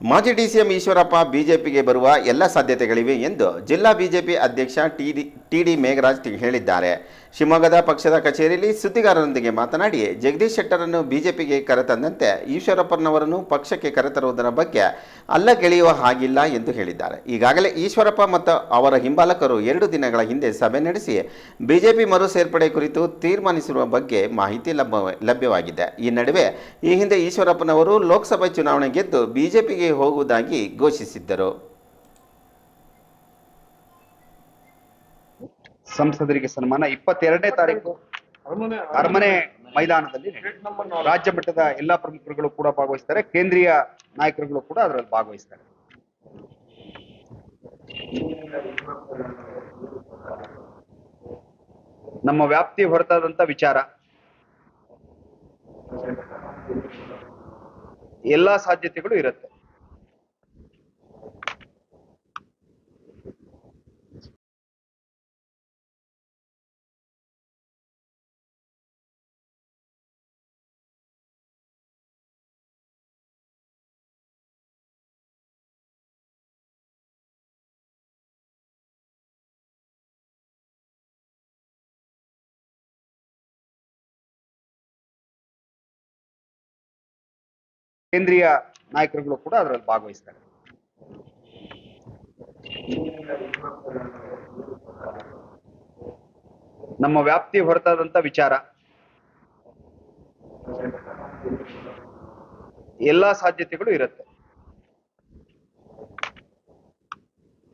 ಮಾಜಿ ಡಿಸಿಎಂ ಈಶ್ವರಪ್ಪ ಬಿಜೆಪಿಗೆ ಬರುವ ಎಲ್ಲ ಸಾಧ್ಯತೆಗಳಿವೆ ಎಂದು ಜಿಲ್ಲಾ ಬಿಜೆಪಿ ಅಧ್ಯಕ್ಷ ಟಿಡಿ ಟಿಡಿ ಮೇಘರಾಜ್ ಟಿ- ಹೇಳಿದ್ದಾರೆ. ಶಿವಮೊಗ್ಗದ ಪಕ್ಷದ ಕಚೇರಿಯಲ್ಲಿ ಸುದ್ದಿಗಾರರೊಂದಿಗೆ ಮಾತನಾಡಿ, ಜಗದೀಶ್ ಶೆಟ್ಟರನ್ನು ಬಿಜೆಪಿಗೆ ಕರೆತಂದಂತೆ ಈಶ್ವರಪ್ಪನವರನ್ನು ಪಕ್ಷಕ್ಕೆ ಕರೆತರುವುದರ ಬಗ್ಗೆ ಅಲ್ಲಗೆಳೆಯುವ ಹಾಗಿಲ್ಲ ಎಂದು ಹೇಳಿದ್ದಾರೆ. ಈಗಾಗಲೇ ಈಶ್ವರಪ್ಪ ಮತ್ತು ಅವರ ಹಿಂಬಾಲಕರು ಎರಡು ದಿನಗಳ ಹಿಂದೆ ಸಭೆ ನಡೆಸಿ ಬಿಜೆಪಿ ಮರು ಸೇರ್ಪಡೆ ಕುರಿತು ತೀರ್ಮಾನಿಸಿರುವ ಬಗ್ಗೆ ಮಾಹಿತಿ ಲಭ್ಯ, ಲಭ್ಯವಾಗಿದೆ. ಈ ನಡುವೆ ಈ ಹಿಂದೆ ಈಶ್ವರಪ್ಪನವರು ಲೋಕಸಭೆ ಚುನಾವಣೆ ಗೆದ್ದು ಬಿಜೆಪಿಗೆ ಹೋಗುವುದಾಗಿ ಘೋಷಿಸಿದ್ದರು. ಸಂಸದರಿಗೆ ಸನ್ಮಾನ. ಇಪ್ಪತ್ತೆರಡನೇ ತಾರೀಕು ಅರಮನೆ ಮೈದಾನದಲ್ಲಿ ರಾಜ್ಯ ಮಟ್ಟದ ಎಲ್ಲಾ ಪ್ರಮುಖರುಗಳು ಕೂಡ ಭಾಗವಹಿಸ್ತಾರೆ. ಕೇಂದ್ರೀಯ ನಾಯಕರುಗಳು ಕೂಡ ಅದರಲ್ಲಿ ಭಾಗವಹಿಸ್ತಾರೆ. ನಮ್ಮ ವ್ಯಾಪ್ತಿ ಹೊರತಾದಂತ ವಿಚಾರ. ಎಲ್ಲಾ ಸಾಧ್ಯತೆಗಳು ಇರುತ್ತೆ. ಕೇಂದ್ರೀಯ ನಾಯಕರುಗಳು ಕೂಡ ಅದರಲ್ಲಿ ಭಾಗವಹಿಸ್ತಾರೆ. ನಮ್ಮ ವ್ಯಾಪ್ತಿ ಹೊರತಾದಂತ ವಿಚಾರ. ಎಲ್ಲಾ ಸಾಧ್ಯತೆಗಳು ಇರುತ್ತೆ.